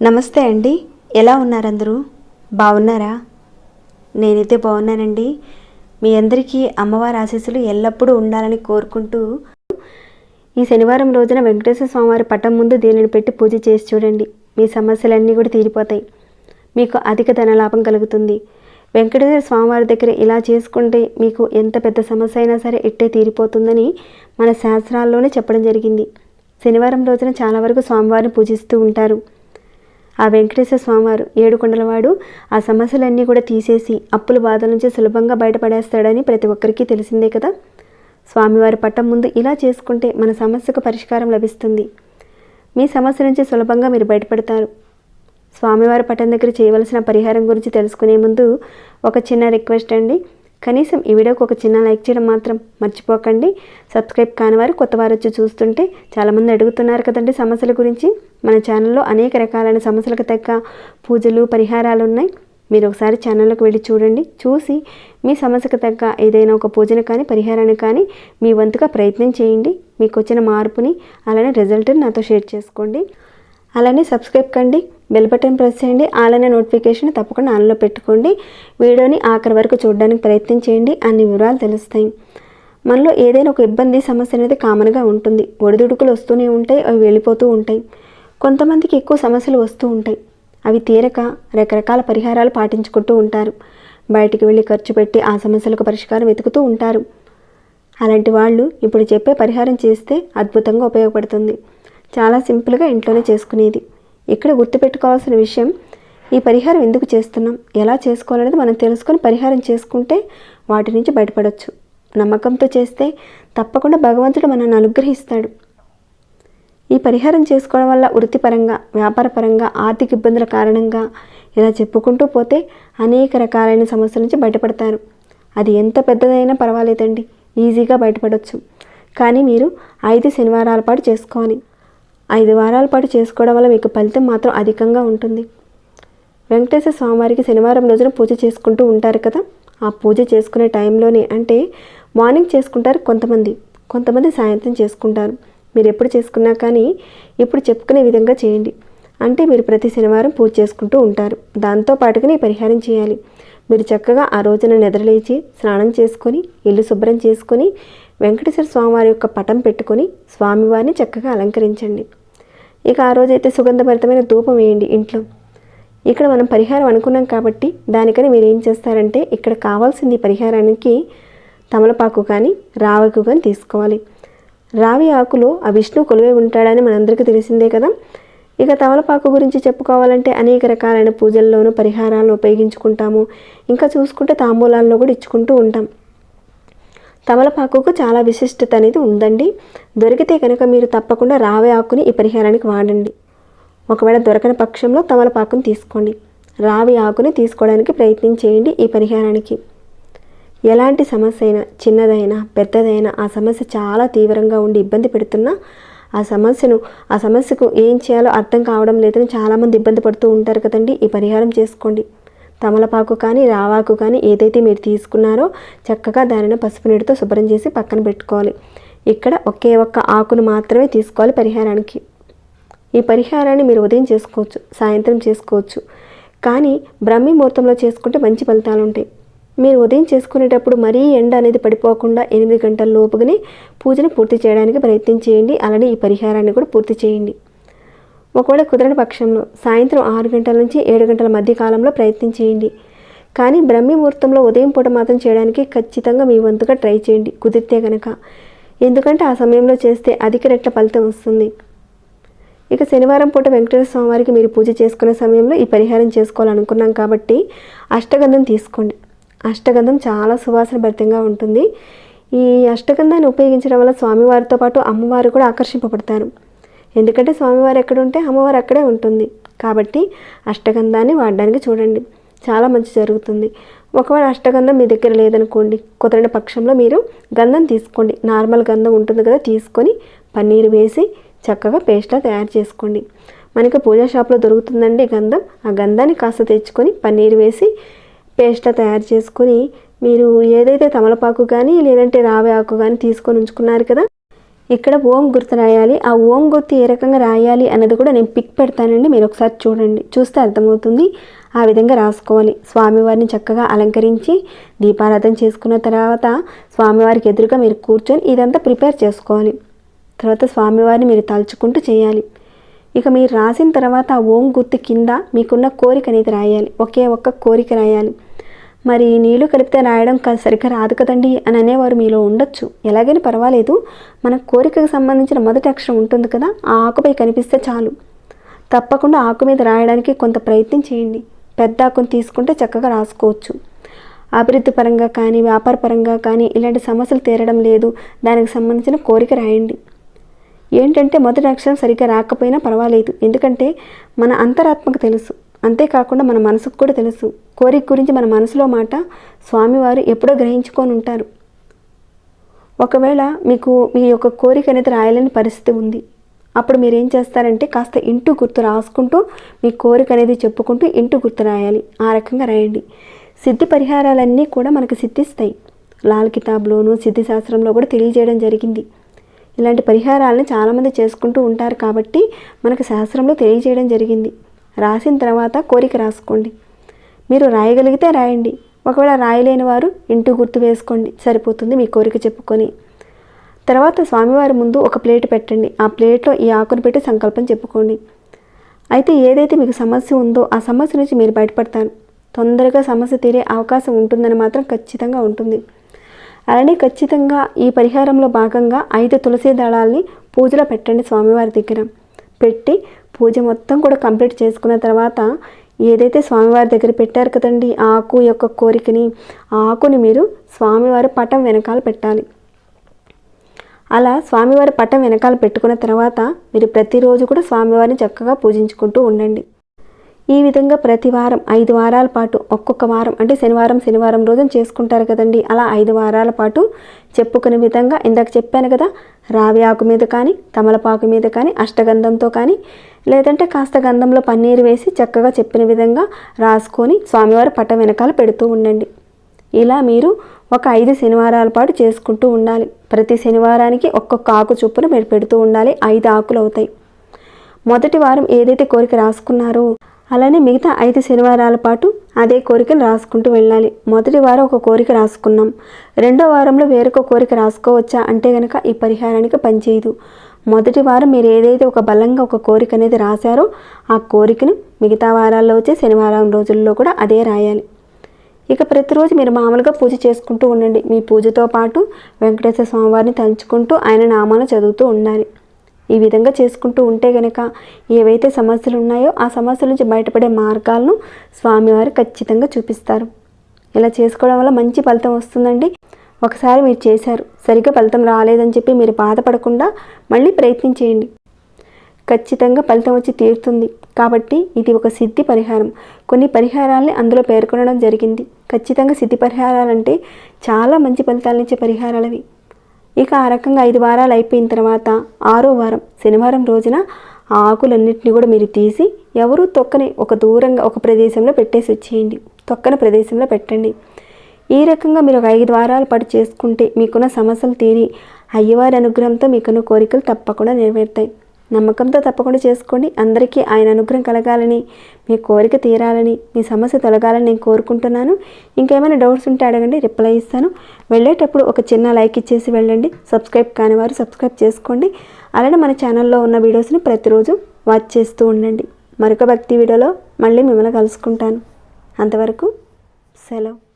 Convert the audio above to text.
నమస్తే అండి. ఎలా ఉన్నారందరూ? బాగున్నారా? నేనైతే బాగున్నానండి. మీ అందరికీ అమ్మవారి ఆశీస్సులు ఎల్లప్పుడూ ఉండాలని కోరుకుంటూ ఈ శనివారం రోజున వెంకటేశ్వర స్వామివారి పటం ముందు దీనిని పెట్టి పూజ చేసి చూడండి. మీ సమస్యలన్నీ కూడా తీరిపోతాయి. మీకు అధిక ధనలాభం కలుగుతుంది. వెంకటేశ్వర స్వామివారి దగ్గర ఇలా చేసుకుంటే మీకు ఎంత పెద్ద సమస్య అయినా సరే ఇట్టే తీరిపోతుందని మన శాస్త్రాల్లోనే చెప్పడం జరిగింది. శనివారం రోజున చాలా వరకు స్వామివారిని పూజిస్తూ ఉంటారు. ఆ వెంకటేశ్వర స్వామివారు ఏడుకొండలవాడు ఆ సమస్యలన్నీ కూడా తీసేసి అప్పుల బాధల నుంచి సులభంగా బయటపడేస్తాడని ప్రతి ఒక్కరికి తెలిసిందే కదా. స్వామివారి పట్టం ముందు ఇలా చేసుకుంటే మన సమస్యకు పరిష్కారం లభిస్తుంది. మీ సమస్య నుంచి సులభంగా మీరు బయటపడతారు. స్వామివారి పట్టం దగ్గర చేయవలసిన పరిహారం గురించి తెలుసుకునే ముందు ఒక చిన్న రిక్వెస్ట్ అండి. కనీసం ఈ వీడియోకి ఒక చిన్న లైక్ చేయడం మాత్రం మర్చిపోకండి. సబ్స్క్రైబ్ కాని వారు కొత్త వారు వచ్చి చూస్తుంటే చాలామంది అడుగుతున్నారు కదండి సమస్యల గురించి. మన ఛానల్లో అనేక రకాలైన సమస్యలకు తగ్గ పూజలు పరిహారాలు ఉన్నాయి. మీరు ఒకసారి ఛానల్లోకి వెళ్ళి చూడండి. చూసి మీ సమస్యకు తగ్గ ఏదైనా ఒక పూజను కానీ పరిహారాన్ని కానీ మీ వంతుగా ప్రయత్నం చేయండి. మీకు వచ్చిన మార్పుని అలానే రిజల్ట్ని నాతో షేర్ చేసుకోండి. అలానే సబ్స్క్రైబ్ కండి. బెల్ బటన్ ప్రెస్ చేయండి. అలానే నోటిఫికేషన్ తప్పకుండా ఆన్లో పెట్టుకోండి. వీడియోని ఆఖరి వరకు చూడడానికి ప్రయత్నం చేయండి. అన్ని వివరాలు తెలుస్తాయి. మనలో ఏదైనా ఒక ఇబ్బంది సమస్య అనేది కామన్గా ఉంటుంది. ఒడిదుడుకులు వస్తూనే ఉంటాయి అవి వెళ్ళిపోతూ ఉంటాయి. కొంతమందికి ఎక్కువ సమస్యలు వస్తూ ఉంటాయి. అవి తీరక రకరకాల పరిహారాలు పాటించుకుంటూ ఉంటారు. బయటికి వెళ్ళి ఖర్చు పెట్టి ఆ సమస్యలకు పరిష్కారం వెతుకుతూ ఉంటారు. అలాంటి వాళ్ళు ఇప్పుడు చెప్పే పరిహారం చేస్తే అద్భుతంగా ఉపయోగపడుతుంది. చాలా సింపుల్గా ఇంట్లోనే చేసుకునేది. ఇక్కడ గుర్తుపెట్టుకోవాల్సిన విషయం ఈ పరిహారం ఎందుకు చేస్తున్నాం ఎలా చేసుకోవాలనేది మనం తెలుసుకొని పరిహారం చేసుకుంటే వాటి నుంచి బయటపడవచ్చు నమ్మకంతో చేస్తే తప్పకుండా భగవంతుడు మనల్ని అనుగ్రహిస్తాడు. ఈ పరిహారం చేసుకోవడం వల్ల వృత్తిపరంగా వ్యాపారపరంగా ఆర్థిక ఇబ్బందుల కారణంగా ఇలా చెప్పుకుంటూ పోతే అనేక రకాలైన సమస్యల నుంచి బయటపడతారు. అది ఎంత పెద్దదైనా పర్వాలేదండి ఈజీగా బయటపడవచ్చు కానీ మీరు ఐదు శనివారాల పాటు చేసుకోవాలి. ఐదు వారాల పాటు చేసుకోవడం వల్ల మీకు ఫలితం మాత్రం అధికంగా ఉంటుంది. వెంకటేశ్వర స్వామివారికి శనివారం రోజున పూజ చేసుకుంటూ ఉంటారు కదా? ఆ పూజ చేసుకునే టైంలోనే అంటే మార్నింగ్ చేసుకుంటారు కొంతమంది. కొంతమంది సాయంత్రం చేసుకుంటారు. మీరు ఎప్పుడు చేసుకున్నా కానీ ఇప్పుడు చెప్పుకునే విధంగా చేయండి. అంటే మీరు ప్రతి శనివారం పూజ చేసుకుంటూ ఉంటారు. దాంతో పాటుగానే పరిహారం చేయాలి. మీరు చక్కగా ఆ రోజున నిద్రలేచి స్నానం చేసుకొని ఇల్లు శుభ్రం చేసుకొని వెంకటేశ్వర స్వామివారి యొక్క పటం పెట్టుకొని స్వామివారిని చక్కగా అలంకరించండి. ఇక ఆ రోజైతే సుగంధభరితమైన ధూపం వేయండి ఇంట్లో. ఇక్కడ మనం పరిహారం అనుకున్నాం కాబట్టి దానికని మీరు ఏం చేస్తారంటే ఇక్కడ కావాల్సింది పరిహారానికి తమలపాకు కానీ రావకు కానీ తీసుకోవాలి. రావి ఆకులో ఆ విష్ణు కొలువై ఉంటాడని మనందరికీ తెలిసిందే కదా. ఇక తమలపాకు గురించి చెప్పుకోవాలంటే అనేక రకాలైన పూజల్లోనూ పరిహారాలను ఉపయోగించుకుంటాము. ఇంకా చూసుకుంటే తాంబూలాల్లో కూడా ఇచ్చుకుంటూ ఉంటాం. తమలపాకుకు చాలా విశిష్టత అనేది ఉందండి. దొరికితే కనుక మీరు తప్పకుండా రావి ఆకుని ఈ పరిహారానికి వాడండి. ఒకవేళ దొరకని పక్షంలో తమలపాకుని తీసుకోండి. రావి ఆకుని తీసుకోవడానికి ప్రయత్నం చేయండి ఈ పరిహారానికి. ఎలాంటి సమస్య అయినా చిన్నదైనా పెద్దదైనా ఆ సమస్య చాలా తీవ్రంగా ఉండి ఇబ్బంది పెడుతున్నా ఆ సమస్యను ఆ సమస్యకు ఏం చేయాలో అర్థం కావడం లేదని చాలామంది ఇబ్బంది పడుతూ ఉంటారు కదండి. ఈ పరిహారం చేసుకోండి. తమలపాకు కానీ రావాకు కానీ ఏదైతే మీరు తీసుకున్నారో చక్కగా దానిని పసుపు నీటితో శుభ్రం చేసి పక్కన పెట్టుకోవాలి. ఇక్కడ ఒకే ఒక్క ఆకును మాత్రమే తీసుకోవాలి పరిహారానికి. ఈ పరిహారాన్ని మీరు ఉదయం చేసుకోవచ్చు సాయంత్రం చేసుకోవచ్చు. కానీ బ్రహ్మీ ముహూర్తంలో చేసుకుంటే మంచి ఫలితాలు ఉంటాయి. మీరు ఉదయం చేసుకునేటప్పుడు మరీ ఎండ అనేది పడిపోకుండా ఎనిమిది గంటల లోపుగానే పూజను పూర్తి చేయడానికి ప్రయత్నం చేయండి. అలానే ఈ పరిహారాన్ని కూడా పూర్తి చేయండి. ఒకవేళ కుదరని పక్షంలో సాయంత్రం ఆరు గంటల నుంచి ఏడు గంటల మధ్య కాలంలో ప్రయత్నం చేయండి. కానీ బ్రహ్మి ముహూర్తంలో ఉదయం పూట మాత్రం చేయడానికి ఖచ్చితంగా మీ వంతుగా ట్రై చేయండి. కుదిరితే కనుక ఎందుకంటే ఆ సమయంలో చేస్తే అధిక రెట్ల ఫలితం వస్తుంది. ఇక శనివారం పూట వెంకటేశ్వర స్వామివారికి మీరు పూజ చేసుకునే సమయంలో ఈ పరిహారం చేసుకోవాలనుకున్నాం కాబట్టి అష్టగంధం తీసుకోండి. అష్టగంధం చాలా సువాసన భరితంగా ఉంటుంది. ఈ అష్టగంధాన్ని ఉపయోగించడం వల్ల స్వామివారితో పాటు అమ్మవారు కూడా ఆకర్షింపబడతారు. ఎందుకంటే స్వామివారు ఎక్కడ ఉంటే అమ్మవారు అక్కడే ఉంటుంది. కాబట్టి అష్టగంధాన్ని వాడడానికి చూడండి. చాలా మంచి జరుగుతుంది. ఒకవేళ అష్టగంధం మీ దగ్గర లేదనుకోండి కుదరని పక్షంలో మీరు గంధం తీసుకోండి. నార్మల్ గంధం ఉంటుంది కదా తీసుకొని పన్నీరు వేసి చక్కగా పేస్ట్లా తయారు చేసుకోండి. మనకి పూజా షాప్లో దొరుకుతుందండి గంధం. ఆ గంధాన్ని కాస్త తెచ్చుకొని పన్నీరు వేసి పేస్ట్లా తయారు చేసుకొని మీరు ఏదైతే తమలపాకు కానీ లేదంటే రావి ఆకు కానీ తీసుకొని ఉంచుకున్నారు కదా ఇక్కడ ఓం గుర్తు రాయాలి ఆ ఓం గుర్తు ఏ రకంగా రాయాలి అన్నది కూడా నేను పిక్ పెడతానండి. మీరు ఒకసారి చూడండి. చూస్తే అర్థమవుతుంది. ఆ విధంగా రాసుకోవాలి. స్వామివారిని చక్కగా అలంకరించి దీపారాధన చేసుకున్న తర్వాత స్వామివారికి ఎదురుగా మీరు కూర్చొని ఇదంతా ప్రిపేర్ చేసుకోవాలి. తర్వాత స్వామివారిని మీరు తలుచుకుంటూ చేయాలి. ఇక మీరు రాసిన తర్వాత ఆ ఓం గుర్తు కింద మీకున్న కోరిక అనేది రాయాలి. ఒకే ఒక్క కోరిక రాయాలి. మరి నీళ్ళు కలిపితే రాయడం సరిగ్గా రాదు కదండి అని అనేవారు మీలో ఉండొచ్చు. ఎలాగైనా పర్వాలేదు. మన కోరికకు సంబంధించిన మొదటి అక్షరం ఉంటుంది కదా ఆ ఆకుపై కనిపిస్తే చాలు. తప్పకుండా ఆకు మీద రాయడానికి కొంత ప్రయత్నం చేయండి. పెద్ద ఆకును తీసుకుంటే చక్కగా రాసుకోవచ్చు. అభివృద్ధి పరంగా కానీ వ్యాపార పరంగా కానీ ఇలాంటి సమస్యలు తీరడం లేదు. దానికి సంబంధించిన కోరిక రాయండి. ఏంటంటే మొదటి అక్షరం సరిగ్గా రాకపోయినా పర్వాలేదు. ఎందుకంటే మన అంతరాత్మకు తెలుసు. అంతేకాకుండా మన మనసుకు కూడా తెలుసు. కోరిక గురించి మన మనసులో మాట స్వామివారు ఎప్పుడో గ్రహించుకొని ఉంటారు. ఒకవేళ మీకు మీ యొక్క కోరిక అనేది రాయలేని పరిస్థితి ఉంది. అప్పుడు మీరు ఏం చేస్తారంటే కాస్త ఇంటూ గుర్తు రాసుకుంటూ మీ కోరిక అనేది చెప్పుకుంటూ ఇంటూ గుర్తు రాయాలి. ఆ రకంగా రాయండి. సిద్ధి పరిహారాలన్నీ కూడా మనకు సిద్ధిస్తాయి. లాల్ కితాబ్లోను సిద్ధి శాస్త్రంలో కూడా తెలియజేయడం జరిగింది. ఇలాంటి పరిహారాలను చాలామంది చేసుకుంటూ ఉంటారు కాబట్టి మనకు శాస్త్రంలో తెలియజేయడం జరిగింది. రాసిన తర్వాత కోరిక రాసుకోండి. మీరు రాయగలిగితే రాయండి. ఒకవేళ రాయలేని వారు ఇంటూ గుర్తు వేసుకోండి. సరిపోతుంది మీ కోరిక చెప్పుకొని. తర్వాత స్వామివారి ముందు ఒక ప్లేట్ పెట్టండి. ఆ ప్లేట్లో ఈ ఆకును పెట్టి సంకల్పం చెప్పుకోండి. అయితే ఏదైతే మీకు సమస్య ఉందో ఆ సమస్య నుంచి మీరు బయటపడతారు. తొందరగా సమస్య తీరే అవకాశం ఉంటుందని మాత్రం ఖచ్చితంగా ఉంటుంది. అలానే ఖచ్చితంగా ఈ పరిహారంలో భాగంగా ఐదు తులసి దళాల్ని పూజలో పెట్టండి స్వామివారి దగ్గర. పెట్టి పూజ మొత్తం కూడా కంప్లీట్ చేసుకున్న తర్వాత ఏదైతే స్వామివారి దగ్గర పెట్టారు కదండి ఆకు యొక్క కోరికని ఆ ఆకుని మీరు స్వామివారి పటం వెనకాల పెట్టాలి. అలా స్వామివారి పటం వెనకాల పెట్టుకున్న తర్వాత మీరు ప్రతిరోజు కూడా స్వామివారిని చక్కగా పూజించుకుంటూ ఉండండి. ఈ విధంగా ప్రతి వారం ఐదు వారాల పాటు ఒక్కొక్క వారం అంటే శనివారం శనివారం రోజున చేసుకుంటారు కదండి. అలా ఐదు వారాల పాటు చెప్పుకునే విధంగా ఇందాక చెప్పాను కదా రావి ఆకు మీద కానీ తమలపాకు మీద కానీ అష్టగంధంతో కానీ లేదంటే కాస్త గంధంలో పన్నీరు వేసి చక్కగా చెప్పిన విధంగా రాసుకొని స్వామివారి పట్ట వెనకాల పెడుతూ ఉండండి. ఇలా మీరు ఒక ఐదు శనివారాల పాటు చేసుకుంటూ ఉండాలి. ప్రతి శనివారానికి ఒక్కొక్క ఆకు చొప్పున మీరు పెడుతూ ఉండాలి. ఐదు ఆకులు అవుతాయి. మొదటి వారం ఏదైతే కోరిక రాసుకున్నారో అలానే మిగతా ఐదు శనివారాల పాటు అదే కోరికను రాసుకుంటూ వెళ్ళాలి. మొదటి వారం ఒక కోరిక రాసుకున్నాం. రెండో వారంలో వేరొక కోరిక రాసుకోవచ్చా అంటే కనుక ఈ పరిహారానికి పనిచేయదు. మొదటి వారం మీరు ఏదైతే ఒక బలంగా ఒక కోరిక అనేది రాశారో ఆ కోరికను మిగతా వారాల్లో వచ్చే శనివారం రోజుల్లో కూడా అదే రాయాలి. ఇక ప్రతిరోజు మీరు మామూలుగా పూజ చేసుకుంటూ ఉండండి. మీ పూజతో పాటు వెంకటేశ్వర స్వామివారిని తలుచుకుంటూ ఆయన నామాలు చదువుతూ ఉండాలి. ఈ విధంగా చేసుకుంటూ ఉంటే గనక ఏవైతే సమస్యలు ఉన్నాయో ఆ సమస్యల నుంచి బయటపడే మార్గాలను స్వామివారు ఖచ్చితంగా చూపిస్తారు. ఇలా చేసుకోవడం వల్ల మంచి ఫలితం వస్తుందండి. ఒకసారి మీరు చేశారు. సరిగ్గా ఫలితం రాలేదని చెప్పి మీరు బాధపడకుండా మళ్ళీ ప్రయత్నం చేయండి. ఖచ్చితంగా ఫలితం వచ్చి తీరుతుంది. కాబట్టి ఇది ఒక సిద్ధి పరిహారం. కొన్ని పరిహారాలని అందులో పేర్కొనడం జరిగింది. ఖచ్చితంగా సిద్ధి పరిహారాలంటే చాలా మంచి ఫలితాలనిచ్చే పరిహారాలవి. ఇక ఆ రకంగా ఐదు వారాలు అయిపోయిన తర్వాత ఆరో వారం శనివారం రోజున ఆ ఆకులన్నింటినీ కూడా మీరు తీసి ఎవరు తొక్కని ఒక దూరంగా ఒక ప్రదేశంలో పెట్టేసి వచ్చేయండి. తొక్కని ప్రదేశంలో పెట్టండి. ఈ రకంగా మీరు ఒక ఐదు వారాల పాటు చేసుకుంటే మీకున్న సమస్యలు తీరి అయ్యవారి అనుగ్రహంతో మీకున్న కోరికలు తప్పకుండా నెరవేరుతాయి. నమ్మకంతో తప్పకుండా చేసుకోండి. అందరికీ ఆయన అనుగ్రహం కలగాలని మీ కోరిక తీరాలని మీ సమస్య తొలగాలని నేను కోరుకుంటున్నాను. ఇంకేమైనా డౌట్స్ ఉంటే అడగండి రిప్లై ఇస్తాను. వెళ్ళేటప్పుడు ఒక చిన్న లైక్ ఇచ్చేసి వెళ్ళండి. సబ్స్క్రైబ్ కాని వారు సబ్స్క్రైబ్ చేసుకోండి. అలానే మన ఛానల్లో ఉన్న వీడియోస్ని ప్రతిరోజు వాచ్ చేస్తూ ఉండండి. మరొక భక్తి వీడియోలో మళ్ళీ మిమ్మల్ని కలుసుకుంటాను. అంతవరకు సెలవు.